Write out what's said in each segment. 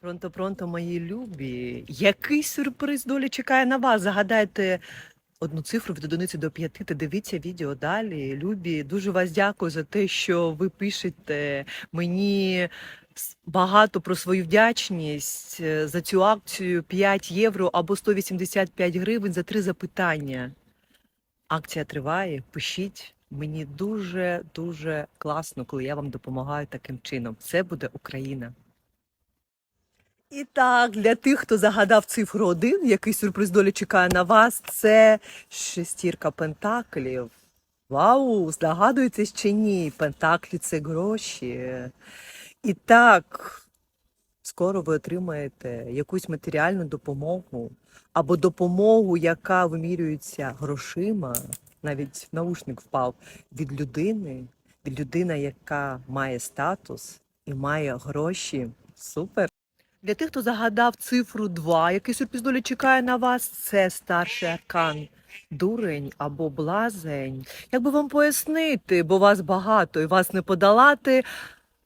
Пронто, пронто, мої любі. Який сюрприз долі чекає на вас? Загадайте одну цифру від одиниці до п'яти та дивіться відео далі. Любі, дуже вас дякую за те, що ви пишете мені багато про свою вдячність е, за цю акцію 5 євро або 185 гривень за три запитання. Акція триває. Пишіть. Мені дуже дуже класно, коли я вам допомагаю таким чином. Це буде Україна. І так, для тих, хто загадав цифру 1, який сюрприз долі чекає на вас, це шестірка пентаклів. Вау, здогадуєтесь чи ні? Пентаклі це гроші. І так, скоро ви отримаєте якусь матеріальну допомогу або допомогу, яка вимірюється грошима. Навіть наушник впав від людини, від людини, яка має статус і має гроші. Супер. Для тих, хто загадав цифру 2, який сюрприз долі чекає на вас, це старший аркан. Дурень або блазень. Як би вам пояснити, бо вас багато і вас не подолати.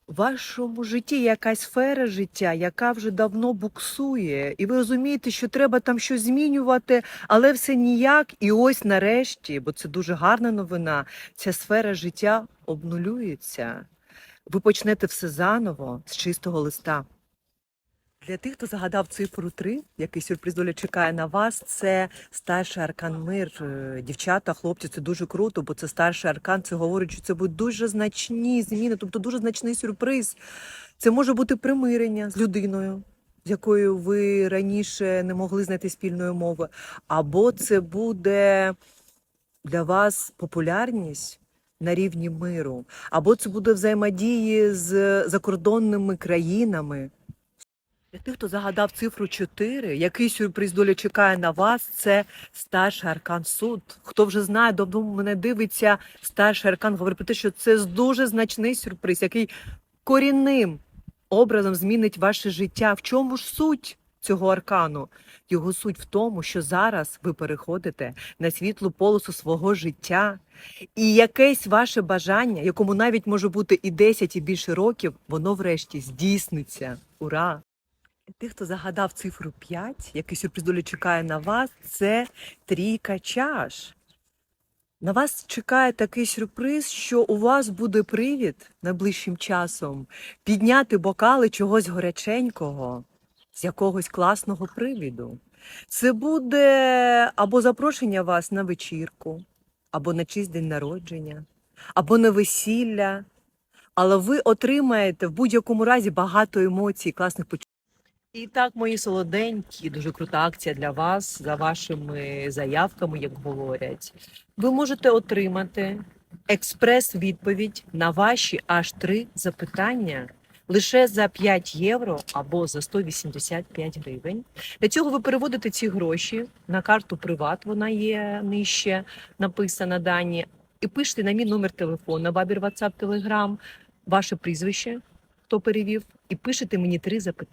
В вашому житті якась сфера життя, яка вже давно буксує, і ви розумієте, що треба там щось змінювати, але все ніяк. І ось нарешті, бо це дуже гарна новина, ця сфера життя обнулюється. Ви почнете все заново з чистого листа. Для тих, хто загадав цифру 3, який сюрприз доля чекає на вас, це старший аркан мир. Е, Дівчата, хлопці, це дуже круто, бо це старший аркан. Це говорить, що це будуть дуже значні зміни, тобто дуже значний сюрприз. Це може бути примирення з людиною, з якою ви раніше не могли знайти спільної мови, або це буде для вас популярність. На рівні миру, або це буде взаємодії з закордонними країнами, для тих, хто загадав цифру 4, який сюрприз доля чекає на вас, це старший аркан суд. Хто вже знає, давно мене дивиться, старший аркан говорить про те, що це дуже значний сюрприз, який корінним образом змінить ваше життя. В чому ж суть цього аркану? Його суть в тому, що зараз ви переходите на світлу полосу свого життя, і якесь ваше бажання, якому навіть може бути і 10, і більше років, воно врешті здійсниться. Ура! Тих, хто загадав цифру 5, який сюрприз долі чекає на вас, це трійка чаш. На вас чекає такий сюрприз, що у вас буде привід найближчим часом підняти бокали чогось горяченького з якогось класного привіду. Це буде або запрошення вас на вечірку, або на чийсь день народження, або на весілля. Але ви отримаєте в будь-якому разі багато емоцій, класних почуттів. І так, мої солоденькі, дуже крута акція для вас за вашими заявками, як говорять. Ви можете отримати експрес-відповідь на ваші аж три запитання лише за 5 євро або за 185 гривень. Для цього ви переводите ці гроші на карту Приват, вона є нижче написана дані, і пишете на мій номер телефону, Вабір, WhatsApp, Telegram, ваше прізвище, хто перевів, і пишете мені три запитання.